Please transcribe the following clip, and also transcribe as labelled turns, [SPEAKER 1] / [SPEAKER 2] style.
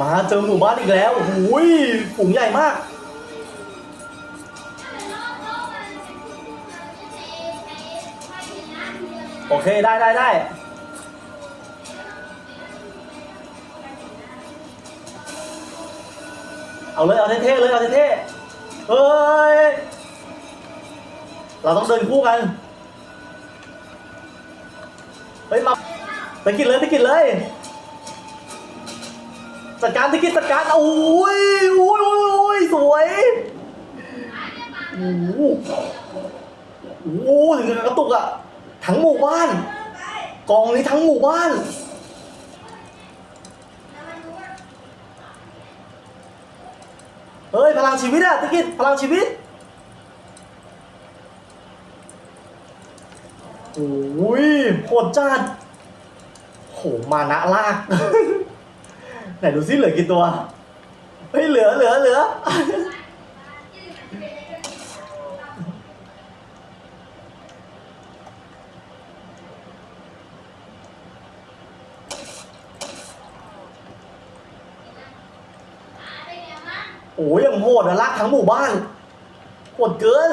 [SPEAKER 1] มาเจอหมู่บ้านอีกแล้วโอ้โหยฝูงใหญ่มาก โอเค ได้ได้ได้เอาเลย เอาเท่ๆเลย เอาเท่ๆเฮ้ย เราต้องเดินคู่กัน เฮ้ย มาตะกิดเลยตะกิดเลย จัดการตะกิดจัดการโอ้ยโอ้ยโอ้ยโอ้ยสวยโอ้โหโอ้โหถึงกับกระตุกอะทั้งหมู่บ้าน กองนี้ทั้งหมู่บ้านเฮ้ยพลังชีวิตอะตะกิดพลังชีวิตโอ้ยโหดจัดโหมานะลาก ไหนดูซิเหลือกี่ตัว เฮ้ยเหลือเหลือเหลือ โอ้ยยังโหดอะลากทั้งหมู่บ้านโหดเกิน